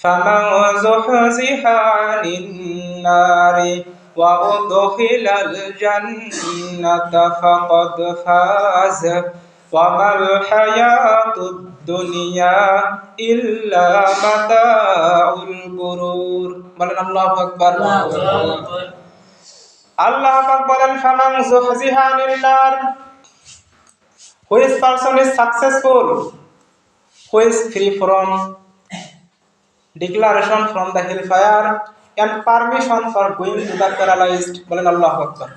فمن زحزح عن النار وأدخل الجنة فقد فاز وما الحياة الدنيا إلا متاع الغرور বলেন আল্লাহু আকবার আল্লাহ পাক বলেন ফামান যুহজিহা আনিল নার which person is successful who is free from declaration from the hellfire and permission for going to the paralyzed, বলেন আল্লাহ আকবার।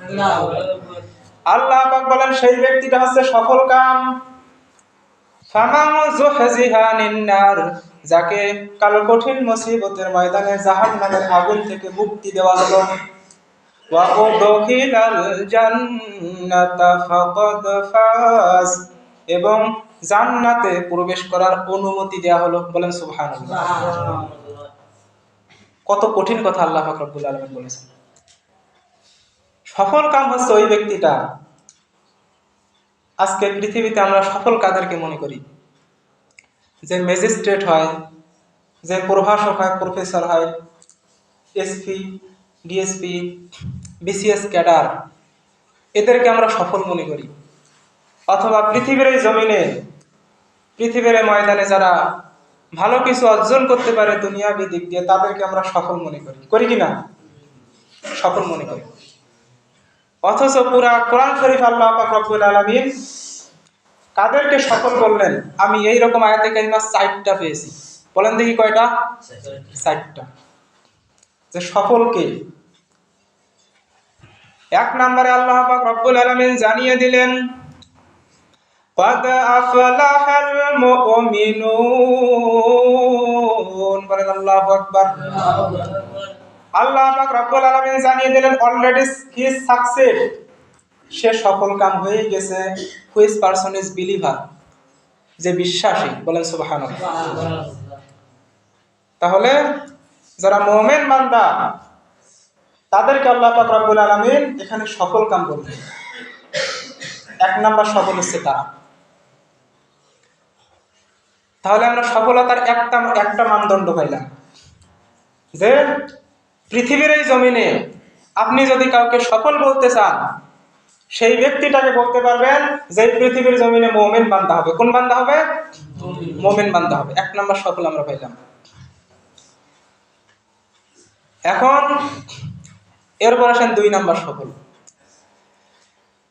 আল্লাহ পাক বলেন, সেই ব্যক্তিটা হচ্ছে সফল কাম। যাকে কাল কঠিন মুসিবতের ময়দানে জাহান্নামের আগুন থেকে মুক্তি দেওয়া হলো। এবং জান্নাতে প্রবেশ করার অনুমতি দেওয়া হলো বলেন সুবহানাল্লাহ। কত কঠিন কথা আল্লাহ পাক রব্বুল আলামিন বলেছেন। সফল কাম হচ্ছে ওই ব্যক্তিটা। আজকে পৃথিবীতে আমরা সফল কাদেরকে মনে করি? যে ম্যাজিস্ট্রেট হয় যে প্রভাষক হয় প্রফেসর হয় এসপি ডিএসপি বিসিএস ক্যাডার এদেরকে আমরা সফল মনে করি। অথবা পৃথিবীর এই জমিনে পৃথিবীর ময়দানে যারা ভালো কিছু অর্জন করতে পারে দুনিয়াবি দিক দিয়ে, তাদেরকে আমরা সফল মনে করি। করি কি না? সফল মনে করি। অথচ পুরা কোরআন শরীফ আল্লাহ রব্বুল আলামিন কাদেরকে সফল বললেন আমি এই রকম আয়াতে কারিমা চারটা পেয়েছি। বলেন দেখি কয়টা? চারটা। যে সফলকে এক নম্বরে আল্লাহ রব্বুল আলামিন জানিয়ে দিলেন قد أفلح المؤمنون বলেন আল্লাহু আকবার আল্লাহ পাক রব্বুল আলামিন জানিয়ে দিলেন অলরেডি হি সাকসেস সে সফল কাম হয়ে গেছে হুইচ পারসন ইজ বিলিভার যে বিশ্বাসী বলেন সুবহানাল্লাহ তাহলে যারা মুমিন বান্দা তাদেরকে আল্লাহ পাক রব্বুল আলামিন এখানে সফল কাম বললেন এক নাম্বার সফল হচ্ছে তারা তাহলে আমরা সফলতার একটা একটা মানদণ্ড পাইলাম। যে পৃথিবীর এই জমিনে আপনি যদি কাউকে সফল বলতে চান, সেই ব্যক্তিটাকে বলতে পারবেন যে পৃথিবীর জমিনে মোমেন বান্ধা হবে। কোন বান্ধা হবে? মোমেন বান্ধা হবে। এক নম্বর সফল আমরা পাইলাম। এখন এরপর আসেন দুই নম্বর সফল।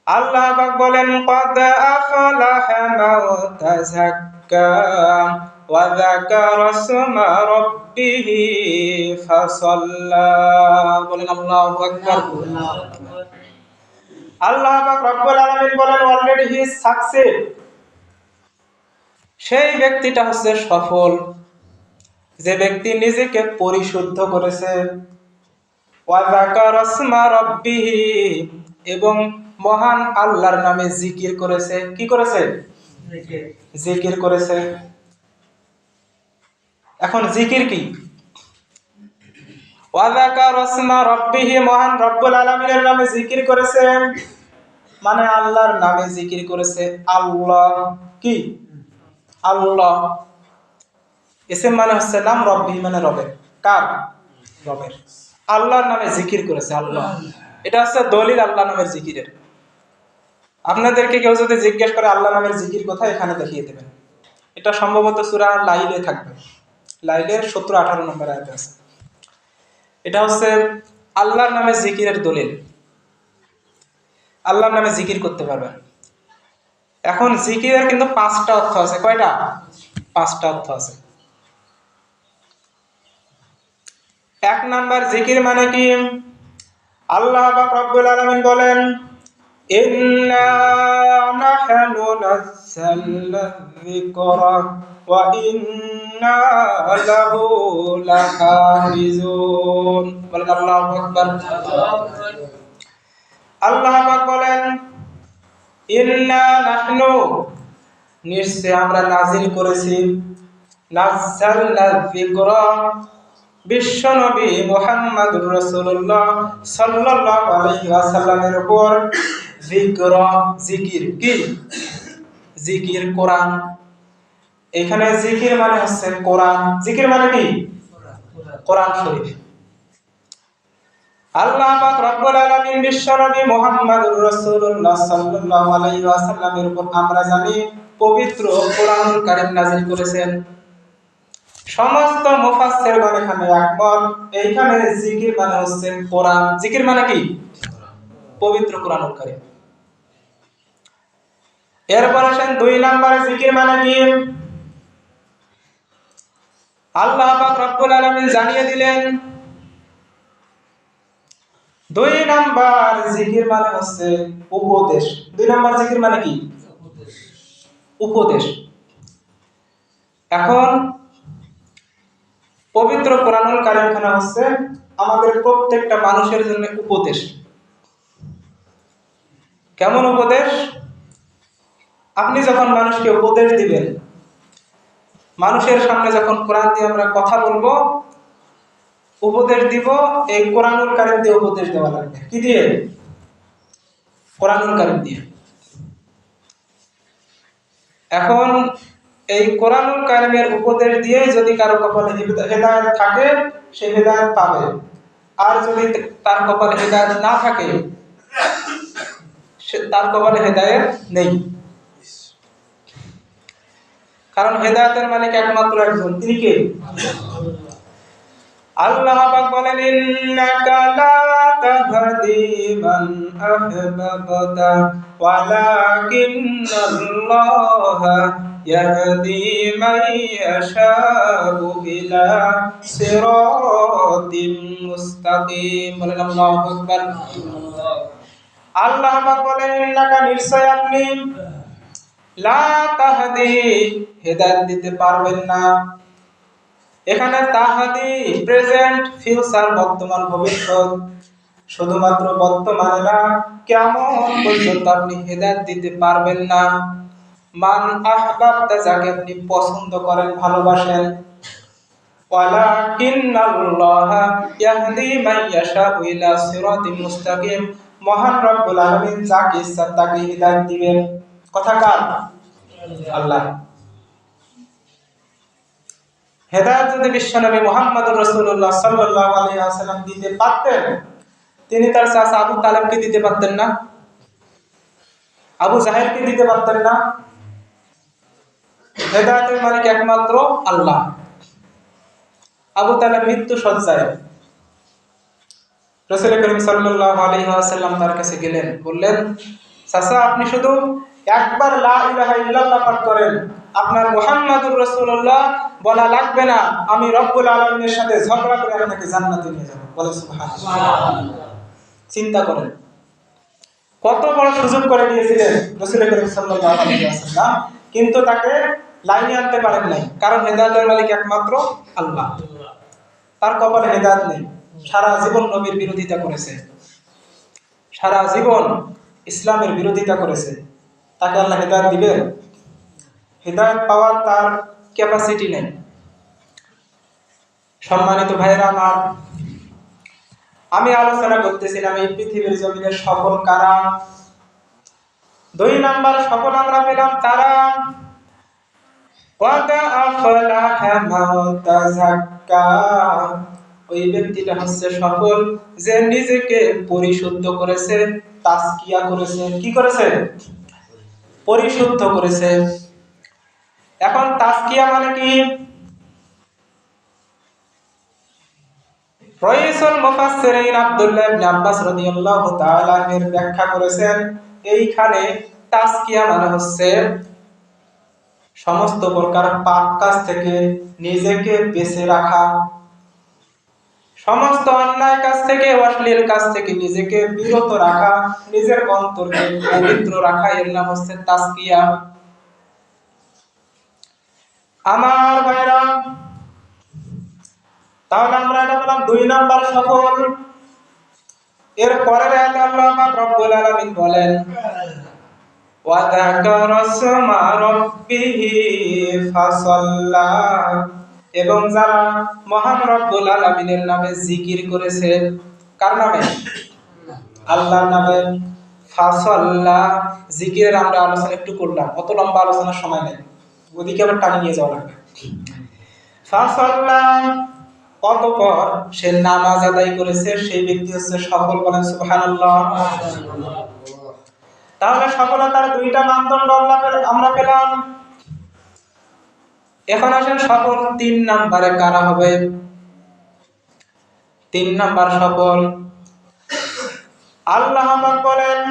আল্লাহ বলেন, কদ আফলাহ মাউতাযাক্কা تزكى وذكر اسم ربه فصلى বলেন আল্লাহু আকবার আল্লাহ পাক রব্বুল আলামিন বলেন অলরেডি হি সাকসেস সেই ব্যক্তিটা হচ্ছে সফল যে ব্যক্তি নিজেকে পরিশুদ্ধ করেছে ওয়াজাকার আসমা রব্বিহি এবং মহান আল্লাহর নামে জিকির করেছে কি করেছে জিকির। করেছে। এখন জিকির কি? মহান রব্বুল আলামিনের নামে জিকির করেছে। মানে আল্লাহর নামে জিকির করেছে। আল্লাহ কি? আল্লাহ। এসএম মানে হচ্ছে নাম রব্বি মানে রবের। কার? রবের। আল্লাহর নামে জিকির করেছে আল্লাহ। এটা হচ্ছে দলিল আল্লাহ নামের জিকিরের। আপনাদেরকে কেউ যদি জিজ্ঞেস করে আল্লাহ নামের জিকির কোথায়, এখানে দেখিয়ে দেবেন। এটা সম্ভবত সুরা লাইলে থাকবে। লাইলের সতেরো আঠারো নম্বর আয়াতে আছে। এটা হচ্ছে আল্লাহর নামে জিকিরের দলিল। আল্লাহর নামে জিকির করতে পারবেন এখন জিকিরের কিন্তু পাঁচটা অর্থ আছে। কয়টা? পাঁচটা অর্থ আছে। এক নাম্বার জিকির মানে কি? আল্লাহ বা রব্বুল আলামিন বলেন নাহনু নাযালনা যিকরা ওয়া ইন্না লাহু লাহাফিজুন বলেন আল্লাহু আকবার। আল্লাহ পাক বলেন, ইন্না নাহনু নিশ্চয় আমরা নাজিল করেছি। নাযালনা যিকরা বিশ্বনবী মুহাম্মদুর রাসূলুল্লাহ সাল্লাল্লাহু আলাইহি ওয়াসাল্লামের উপর যিকর জিকির কি? জিকির কোরআন। এখানে জিকির মানে হচ্ছে কোরআন। জিকির মানে কি? কোরআন শরীফ। আল্লাহ পাক রব্বুল আলামিন বিশ্বনবী মুহাম্মদুর রাসূলুল্লাহ সাল্লাল্লাহু আলাইহি ওয়াসাল্লামের উপর আমরা জানি পবিত্র কোরআনুল কারীম নাযিল করেছেন। সমস্ত মুফাসসিরগণ এখানে একমত এইখানে জিকির মানে হচ্ছে কোরআন। জিকির মানে কি? পবিত্র কোরআনুল কারীম এরপর আসেন দুই নম্বরে জিকির মানে কি? আল্লাহ পাক রব্বুল আলামিন জানিয়ে দিলেন, দুই নাম্বার জিকির মানে হচ্ছে উপদেশ। দুই নাম্বার জিকির মানে কি? উপদেশ। এখন পবিত্র কোরআনুল কারিমখানা হচ্ছে আমাদের প্রত্যেকটা মানুষের জন্য উপদেশ। কেমন উপদেশ? আপনি যখন মানুষকে উপদেশ দিবেন, মানুষের সামনে যখন কোরআন দিয়ে আমরা কথা বলব, উপদেশ দিব, এই কোরআনুল কারিম দিয়ে উপদেশ দেওয়া লাগবে। কি দিয়ে? কোরআনুল কারিম দিয়ে। এখন এই কোরআনুল কারিমের উপদেশ দিয়ে যদি কারও কপালে হেদায়ত থাকে, সে হেদায়ত পাবে। আর যদি তার কপালে হেদায়ত না থাকে তার কপালে হেদায়ত নেই। কারণ হেদায়তের মালিক একমাত্র একজন। তিনি কে? আল্লাহ বলেন, ইন্নাকা লা তাহদি মান আহবাবতা, ওয়ালাকিন্নাল্লাহ মান ইয়াশাউ ইলা সিরাতিম মুস্তাকিম বলেন আল্লাহু আকবার। আল্লাহ বলেন, ইন্নাকা নিশ্চয় আপনি লা তাহদি, হেদায়েত দিতে পারবেন না। এখানে তাহাদি, প্রেজেন্ট, ফিউচার, বর্তমান, ভবিষ্যৎ। শুধুমাত্র বর্তমানে না, কেমন পর্যন্ত আপনি হেদায়েত দিতে পারবেন না। মান আহবাবতা যাকে আপনি পছন্দ করেন, ভালোবাসেন। মহান ইচ্ছা তাকে দিবেন। কথা কার? যদি মোহাম্মদ রসুল্লাহ দিতে পারতেন, তিনি তার চাষা আবু তালেবকে দিতে পারতেন না। আবু জাহেরকে দিতে পারতেন না। হেদায়তের মালিক একমাত্র আল্লাহ। আবু তালেব মৃত্যু সজ্জায়। রসুল করিম সাল্লাহ আলহিহাসাল্লাম তার কাছে গেলেন, বললেন চাষা আপনি শুধু একবার লা ইলাহা পাঠ করেন। আপনার মুহাম্মাদুর রাসূলুল্লাহ বলা লাগবে না। আমি রব্বুল আলামিনের সাথে ঝগড়া করে আপনাকে জান্নাতে নিয়ে যাব। বলে চিন্তা করেন। কত বড় সুযোগ করে দিয়েছিলেন রাসূল করিম সাল্লাল্লাহু আলাইহি ওয়াসাল্লাম। কিন্তু তাকে লাইনে আনতে পারেন নাই। কারণ হেদায়েতের মালিক একমাত্র আল্লাহ। তার কপালে হেদায়েত নেই। সারা জীবন নবীর বিরোধিতা করেছে। সারা জীবন ইসলামের বিরোধিতা করেছে। তাকে আল্লাহ হেদায়ত দিবেন হেদায়ত পাওয়ার তার ক্যাপাসিটি নেই। সম্মানিত ভাইরা আমার, আমি আলোচনা করতেছিলাম এই পৃথিবীর জমিনের সফল কারা? দুই নাম্বার সফল আমরা পেলাম তারা ওই ব্যক্তিটা হচ্ছে সফল, যে নিজেকে পরিশুদ্ধ করেছে তাস্কিয়া করেছে। কি করেছে? পরিশুদ্ধ করেছে। এখন তাস্কিয়া মানে কি? মুফাসসিরিন আব্দুল্লাহ আব্বাস এর ব্যাখ্যা করেছেন, এইখানে তাস্কিয়া মানে হচ্ছে সমস্ত প্রকার পাপ কাজ থেকে নিজেকে বেঁচে রাখা। সমস্ত অন্যায় কাজ থেকে, অশ্লীল কাজ থেকে নিজেকে বিরত রাখা, নিজের অন্তরকে পবিত্র রাখা, এর নাম হচ্ছে তাস্কিয়া আমার ভাইরা, তাহলে আমরা এটা বললাম দুই নাম্বার সফল। এর পরের আয়াতে আল্লাহ রব্বুল আলামিন বলেন ওয়া যাকারা সমা রাব্বিহি ফাসাল্লা এবং যারা মহান রব্বুল আলামিনের নামে জিকির করেছে, কার নামে? আল্লাহর নামে। ফাসাল্লা। জিকিরের আমরা আলোচনা একটু করলাম, অত লম্বা আলোচনার সময় নেই। ওদিকে আবার টানি নিয়ে যাওয়া লাগবে। ফাসাল্লা। অতপর সে নামাজ আদায় করেছে, সেই ব্যক্তি হচ্ছে সফল বলেন সুবহানাল্লাহ। তাহলে সফলতার দুইটা মানদণ্ড আমরা পেলাম। এখন আসেন সফল তিন নাম্বারে কারা হবে? তিন নাম্বার সফল। আল্লাহ বলেন